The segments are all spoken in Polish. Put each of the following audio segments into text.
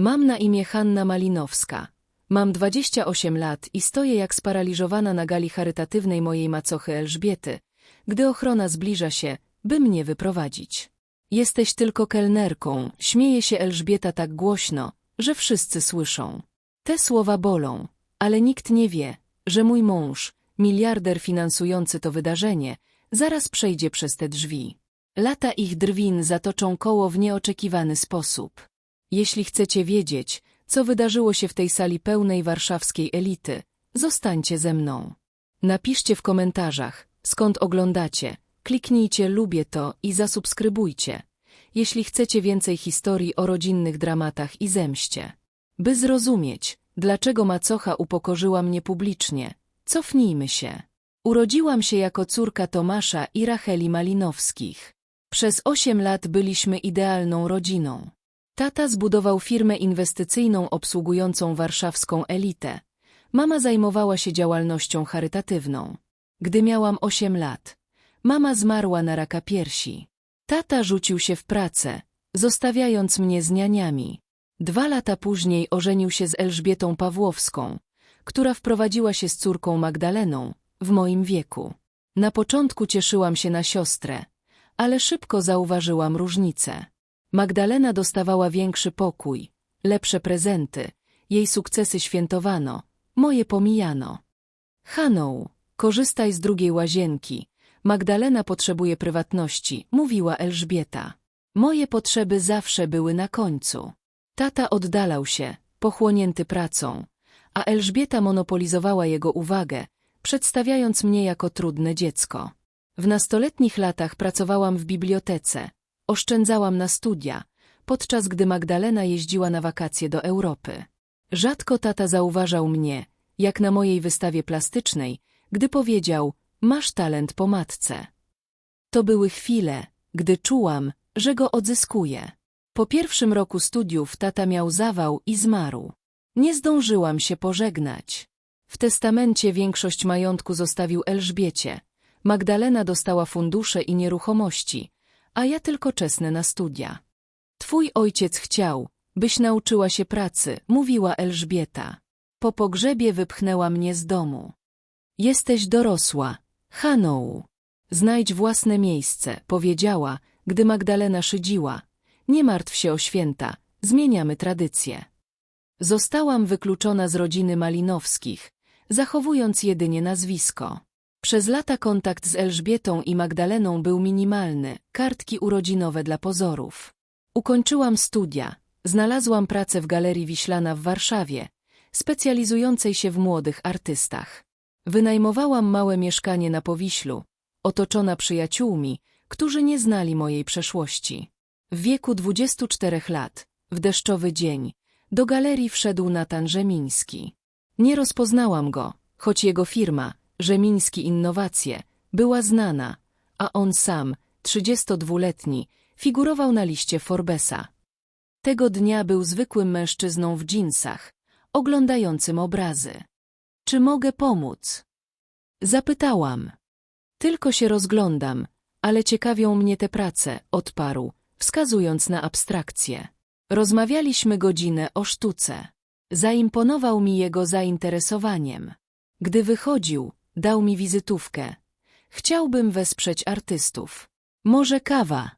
Mam na imię Hanna Malinowska. Mam 28 lat i stoję jak sparaliżowana na gali charytatywnej mojej macochy Elżbiety, gdy ochrona zbliża się, by mnie wyprowadzić. Jesteś tylko kelnerką, śmieje się Elżbieta tak głośno, że wszyscy słyszą. Te słowa bolą, ale nikt nie wie, że mój mąż, miliarder finansujący to wydarzenie, zaraz przejdzie przez te drzwi. Lata ich drwin zatoczą koło w nieoczekiwany sposób. Jeśli chcecie wiedzieć, co wydarzyło się w tej sali pełnej warszawskiej elity, zostańcie ze mną. Napiszcie w komentarzach, skąd oglądacie, kliknijcie lubię to i zasubskrybujcie, jeśli chcecie więcej historii o rodzinnych dramatach i zemście. By zrozumieć, dlaczego macocha upokorzyła mnie publicznie, cofnijmy się. Urodziłam się jako córka Tomasza i Racheli Malinowskich. Przez osiem lat byliśmy idealną rodziną. Tata zbudował firmę inwestycyjną obsługującą warszawską elitę. Mama zajmowała się działalnością charytatywną. Gdy miałam osiem lat, mama zmarła na raka piersi. Tata rzucił się w pracę, zostawiając mnie z nianiami. Dwa lata później ożenił się z Elżbietą Pawłowską, która wprowadziła się z córką Magdaleną, w moim wieku. Na początku cieszyłam się na siostrę, ale szybko zauważyłam różnicę. Magdalena dostawała większy pokój, lepsze prezenty, jej sukcesy świętowano, moje pomijano. Haną, korzystaj z drugiej łazienki. Magdalena potrzebuje prywatności, mówiła Elżbieta. Moje potrzeby zawsze były na końcu. Tata oddalał się, pochłonięty pracą, a Elżbieta monopolizowała jego uwagę, przedstawiając mnie jako trudne dziecko. W nastoletnich latach pracowałam w bibliotece, oszczędzałam na studia, podczas gdy Magdalena jeździła na wakacje do Europy. Rzadko tata zauważał mnie, jak na mojej wystawie plastycznej, gdy powiedział, masz talent po matce. To były chwile, gdy czułam, że go odzyskuję. Po pierwszym roku studiów tata miał zawał i zmarł. Nie zdążyłam się pożegnać. W testamencie większość majątku zostawił Elżbiecie. Magdalena dostała fundusze i nieruchomości, a ja tylko czesnę na studia. Twój ojciec chciał, byś nauczyła się pracy, mówiła Elżbieta. Po pogrzebie wypchnęła mnie z domu. Jesteś dorosła, Hanou. Znajdź własne miejsce, powiedziała, gdy Magdalena szydziła. Nie martw się o święta, zmieniamy tradycje. Zostałam wykluczona z rodziny Malinowskich, zachowując jedynie nazwisko. Przez lata kontakt z Elżbietą i Magdaleną był minimalny, kartki urodzinowe dla pozorów. Ukończyłam studia, znalazłam pracę w Galerii Wiślana w Warszawie, specjalizującej się w młodych artystach. Wynajmowałam małe mieszkanie na Powiślu, otoczona przyjaciółmi, którzy nie znali mojej przeszłości. W wieku 24 lat, w deszczowy dzień, do galerii wszedł Natan Rzemiński. Nie rozpoznałam go, choć jego firma, Rzemiński Innowacje, była znana, a on sam, 32-letni, figurował na liście Forbesa. Tego dnia był zwykłym mężczyzną w dżinsach, oglądającym obrazy. Czy mogę pomóc? Zapytałam. Tylko się rozglądam, ale ciekawią mnie te prace, odparł, wskazując na abstrakcję. Rozmawialiśmy godzinę o sztuce. Zaimponował mi jego zainteresowaniem. Gdy wychodził, dał mi wizytówkę. Chciałbym wesprzeć artystów. Może kawa.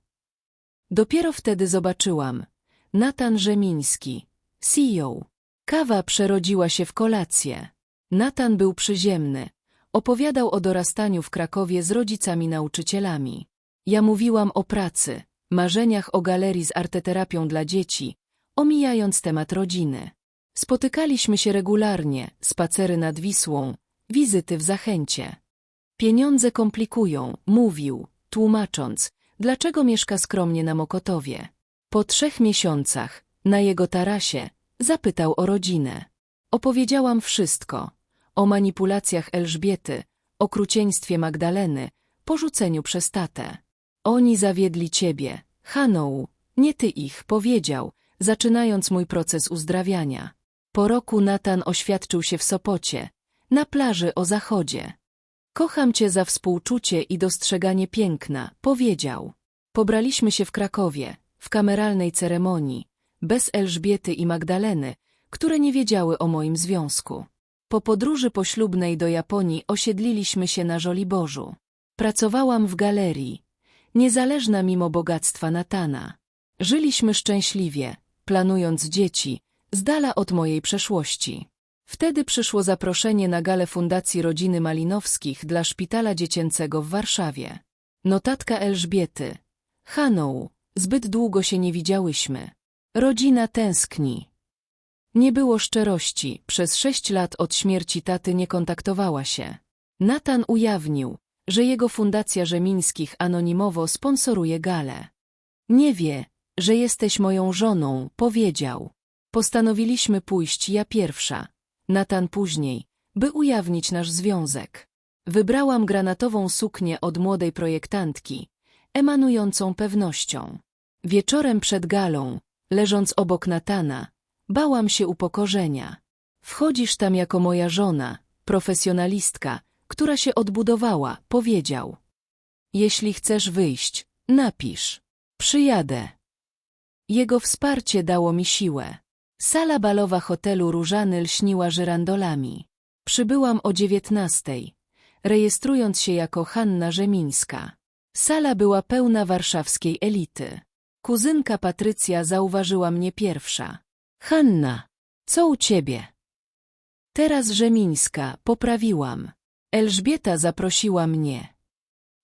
Dopiero wtedy zobaczyłam. Natan Rzemiński, CEO. Kawa przerodziła się w kolację. Natan był przyziemny. Opowiadał o dorastaniu w Krakowie z rodzicami nauczycielami. Ja mówiłam o pracy, marzeniach o galerii z arteterapią dla dzieci, omijając temat rodziny. Spotykaliśmy się regularnie, spacery nad Wisłą, wizyty w Zachęcie. Pieniądze komplikują, mówił, tłumacząc, dlaczego mieszka skromnie na Mokotowie. Po trzech miesiącach, na jego tarasie, zapytał o rodzinę. Opowiedziałam wszystko. O manipulacjach Elżbiety, okrucieństwie Magdaleny, porzuceniu przez tatę. Oni zawiedli ciebie, Hanou, nie ty ich, powiedział, zaczynając mój proces uzdrawiania. Po roku Natan oświadczył się w Sopocie, na plaży o zachodzie. Kocham cię za współczucie i dostrzeganie piękna, powiedział. Pobraliśmy się w Krakowie, w kameralnej ceremonii, bez Elżbiety i Magdaleny, które nie wiedziały o moim związku. Po podróży poślubnej do Japonii osiedliliśmy się na Żoliborzu. Pracowałam w galerii, niezależna mimo bogactwa Natana. Żyliśmy szczęśliwie, planując dzieci, z dala od mojej przeszłości. Wtedy przyszło zaproszenie na galę Fundacji Rodziny Malinowskich dla Szpitala Dziecięcego w Warszawie. Notatka Elżbiety. Haną, zbyt długo się nie widziałyśmy. Rodzina tęskni. Nie było szczerości, przez sześć lat od śmierci taty nie kontaktowała się. Natan ujawnił, że jego Fundacja Rzemińskich anonimowo sponsoruje galę. Nie wie, że jesteś moją żoną, powiedział. Postanowiliśmy pójść ja pierwsza, Natan później, by ujawnić nasz związek. Wybrałam granatową suknię od młodej projektantki, emanującą pewnością. Wieczorem przed galą, leżąc obok Natana, bałam się upokorzenia. Wchodzisz tam jako moja żona, profesjonalistka, która się odbudowała, powiedział. Jeśli chcesz wyjść, napisz. Przyjadę. Jego wsparcie dało mi siłę. Sala balowa hotelu Różany lśniła żyrandolami. Przybyłam o dziewiętnastej, rejestrując się jako Hanna Rzemińska. Sala była pełna warszawskiej elity. Kuzynka Patrycja zauważyła mnie pierwsza. Hanna, co u ciebie? Teraz Rzemińska, poprawiłam. Elżbieta zaprosiła mnie.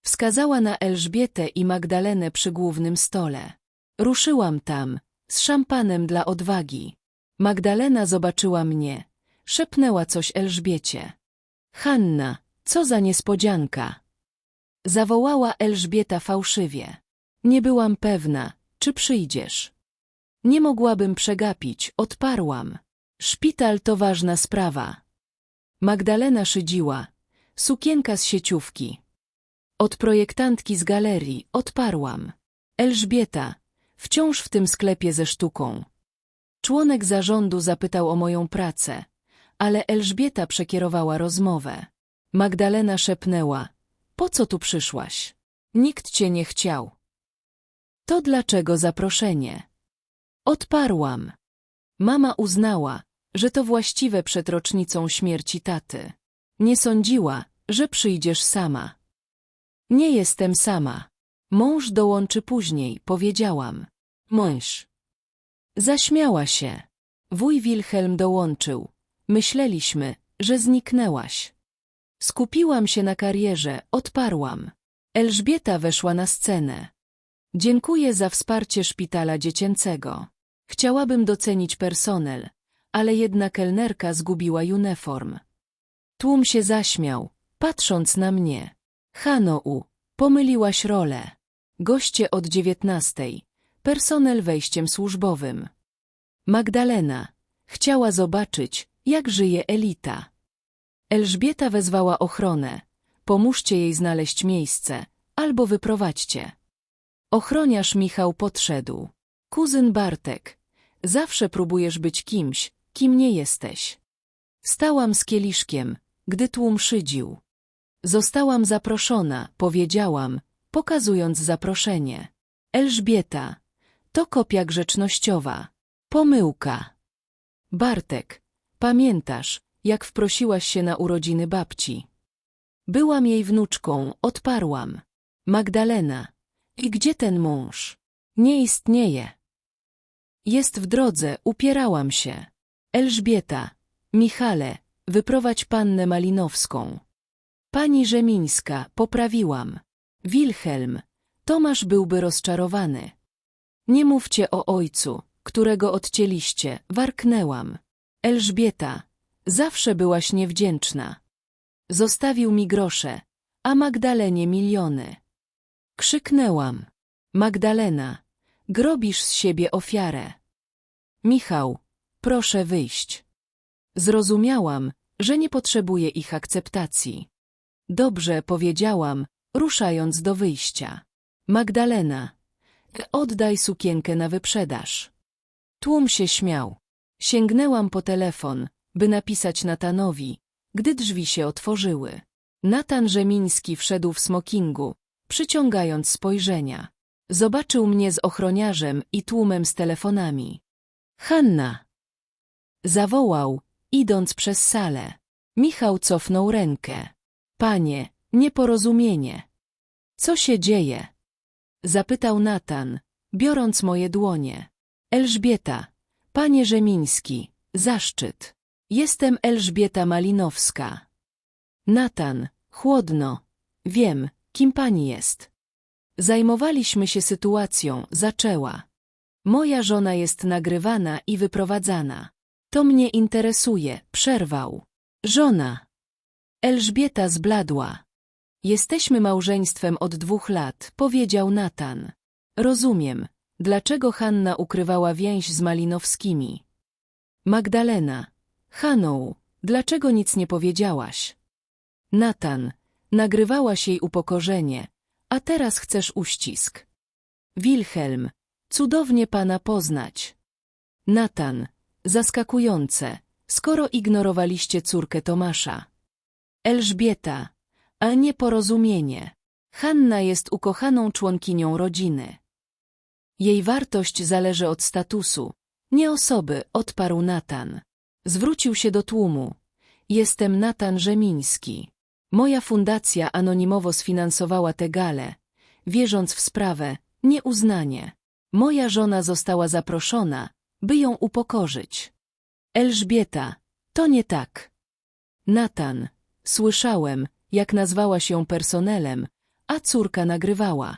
Wskazała na Elżbietę i Magdalenę przy głównym stole. Ruszyłam tam, z szampanem dla odwagi. Magdalena zobaczyła mnie. Szepnęła coś Elżbiecie. Hanna, co za niespodzianka. Zawołała Elżbieta fałszywie. Nie byłam pewna, czy przyjdziesz. Nie mogłabym przegapić, odparłam. Szpital to ważna sprawa. Magdalena szydziła. Sukienka z sieciówki. Od projektantki z galerii, odparłam. Elżbieta, wciąż w tym sklepie ze sztuką. Członek zarządu zapytał o moją pracę, ale Elżbieta przekierowała rozmowę. Magdalena szepnęła. Po co tu przyszłaś? Nikt cię nie chciał. To dlaczego zaproszenie? Odparłam. Mama uznała, że to właściwe przed rocznicą śmierci taty. Nie sądziła, że przyjdziesz sama. Nie jestem sama. Mąż dołączy później, powiedziałam. Mąż. Zaśmiała się. Wuj Wilhelm dołączył. Myśleliśmy, że zniknęłaś. Skupiłam się na karierze, odparłam. Elżbieta weszła na scenę. Dziękuję za wsparcie szpitala dziecięcego. Chciałabym docenić personel, ale jedna kelnerka zgubiła uniform. Tłum się zaśmiał, patrząc na mnie. Hanou, pomyliłaś rolę. Goście od dziewiętnastej, personel wejściem służbowym. Magdalena chciała zobaczyć, jak żyje elita. Elżbieta wezwała ochronę. Pomóżcie jej znaleźć miejsce, albo wyprowadźcie. Ochroniarz Michał podszedł. Kuzyn Bartek, zawsze próbujesz być kimś, kim nie jesteś. Stałam z kieliszkiem, gdy tłum szydził. Zostałam zaproszona, powiedziałam, pokazując zaproszenie. Elżbieta, to kopia grzecznościowa. Pomyłka. Bartek, pamiętasz, jak wprosiłaś się na urodziny babci? Byłam jej wnuczką, odparłam. Magdalena, i gdzie ten mąż? Nie istnieje. Jest w drodze, upierałam się. Elżbieta, Michale, wyprowadź pannę Malinowską. Pani Rzemińska, poprawiłam. Wilhelm, Tomasz byłby rozczarowany. Nie mówcie o ojcu, którego odcięliście, warknęłam. Elżbieta, zawsze byłaś niewdzięczna. Zostawił mi grosze, a Magdalenie miliony. Krzyknęłam. Magdalena, grobisz z siebie ofiarę. Michał, proszę wyjść. Zrozumiałam, że nie potrzebuję ich akceptacji. Dobrze, powiedziałam, ruszając do wyjścia. Magdalena, oddaj sukienkę na wyprzedaż. Tłum się śmiał. Sięgnęłam po telefon, by napisać Natanowi, gdy drzwi się otworzyły. Natan Rzemiński wszedł w smokingu, przyciągając spojrzenia. Zobaczył mnie z ochroniarzem i tłumem z telefonami. Hanna! Zawołał, idąc przez salę. Michał cofnął rękę. Panie, nieporozumienie. Co się dzieje? Zapytał Natan, biorąc moje dłonie. Elżbieta, panie Rzemiński, zaszczyt. Jestem Elżbieta Malinowska. Natan, chłodno. Wiem, kim pani jest. Zajmowaliśmy się sytuacją, zaczęła. Moja żona jest nagrywana i wyprowadzana. To mnie interesuje, przerwał. Żona. Elżbieta zbladła. Jesteśmy małżeństwem od dwóch lat, powiedział Natan. Rozumiem, dlaczego Hanna ukrywała więź z Malinowskimi. Magdalena. Haną, dlaczego nic nie powiedziałaś? Natan. Nagrywałaś jej upokorzenie, a teraz chcesz uścisk. Wilhelm. Cudownie pana poznać. Natan. Zaskakujące, skoro ignorowaliście córkę Tomasza. Elżbieta. A nieporozumienie. Hanna jest ukochaną członkinią rodziny. Jej wartość zależy od statusu, nie osoby, odparł Natan. Zwrócił się do tłumu. Jestem Natan Rzemiński. Moja fundacja anonimowo sfinansowała tę galę, wierząc w sprawę, nie uznanie. Moja żona została zaproszona, by ją upokorzyć. Elżbieta, to nie tak. Natan, słyszałem, jak nazwała się personelem, a córka nagrywała.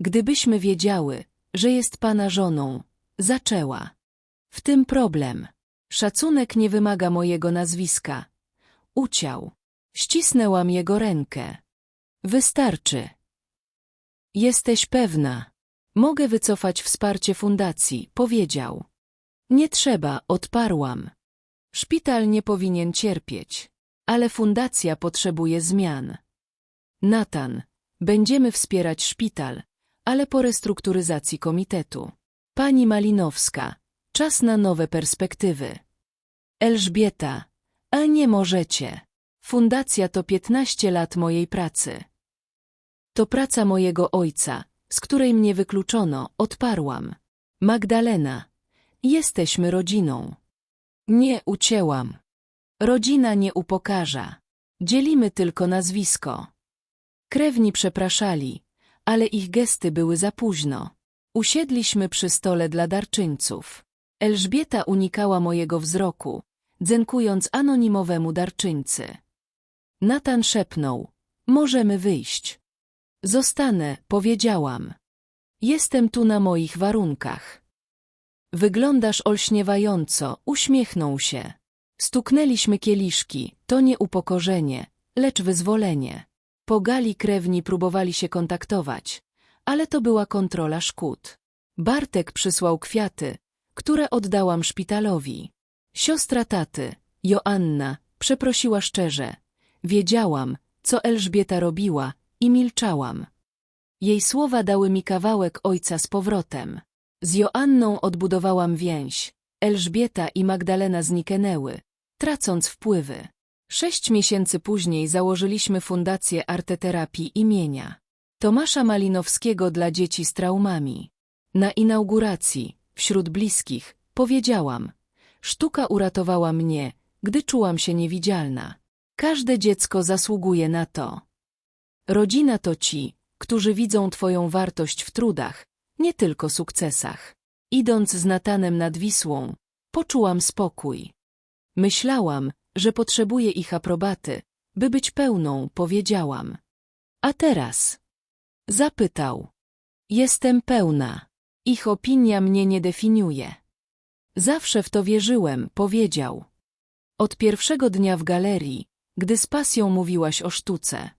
Gdybyśmy wiedziały, że jest pana żoną, zaczęła. W tym problem. Szacunek nie wymaga mojego nazwiska. Uciął. Ścisnęłam jego rękę. Wystarczy. Jesteś pewna. Mogę wycofać wsparcie fundacji, powiedział. Nie trzeba, odparłam. Szpital nie powinien cierpieć, ale fundacja potrzebuje zmian. Natan, będziemy wspierać szpital, ale po restrukturyzacji komitetu. Pani Malinowska, czas na nowe perspektywy. Elżbieta, a nie możecie. Fundacja to 15 lat mojej pracy. To praca mojego ojca, z której mnie wykluczono, odparłam. Magdalena, jesteśmy rodziną. Nie ucięłam. Rodzina nie upokarza. Dzielimy tylko nazwisko. Krewni przepraszali, ale ich gesty były za późno. Usiedliśmy przy stole dla darczyńców. Elżbieta unikała mojego wzroku, dzękując anonimowemu darczyńcy. Natan szepnął. Możemy wyjść. Zostanę, powiedziałam. Jestem tu na moich warunkach. Wyglądasz olśniewająco, uśmiechnął się. Stuknęliśmy kieliszki, to nie upokorzenie, lecz wyzwolenie. Po gali krewni próbowali się kontaktować, ale to była kontrola szkód. Bartek przysłał kwiaty, które oddałam szpitalowi. Siostra taty, Joanna, przeprosiła szczerze. Wiedziałam, co Elżbieta robiła i milczałam. Jej słowa dały mi kawałek ojca z powrotem. Z Joanną odbudowałam więź. Elżbieta i Magdalena zniknęły, tracąc wpływy. Sześć miesięcy później założyliśmy Fundację Arteterapii imienia Tomasza Malinowskiego dla dzieci z traumami. Na inauguracji, wśród bliskich, powiedziałam, sztuka uratowała mnie, gdy czułam się niewidzialna. Każde dziecko zasługuje na to. Rodzina to ci, którzy widzą Twoją wartość w trudach, nie tylko sukcesach. Idąc z Natanem nad Wisłą, poczułam spokój. Myślałam, że potrzebuję ich aprobaty, by być pełną, powiedziałam. A teraz? Zapytał. Jestem pełna. Ich opinia mnie nie definiuje. Zawsze w to wierzyłem, powiedział. Od pierwszego dnia w galerii, gdy z pasją mówiłaś o sztuce.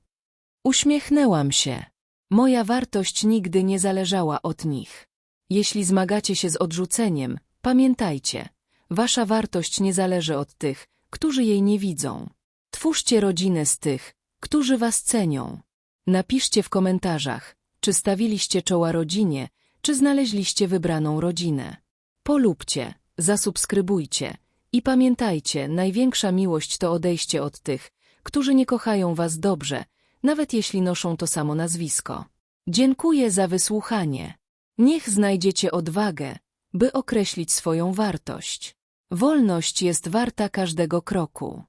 Uśmiechnęłam się. Moja wartość nigdy nie zależała od nich. Jeśli zmagacie się z odrzuceniem, pamiętajcie, wasza wartość nie zależy od tych, którzy jej nie widzą. Twórzcie rodzinę z tych, którzy was cenią. Napiszcie w komentarzach, czy stawiliście czoła rodzinie, czy znaleźliście wybraną rodzinę. Polubcie, zasubskrybujcie i pamiętajcie, największa miłość to odejście od tych, którzy nie kochają was dobrze, nawet jeśli noszą to samo nazwisko. Dziękuję za wysłuchanie. Niech znajdziecie odwagę, by określić swoją wartość. Wolność jest warta każdego kroku.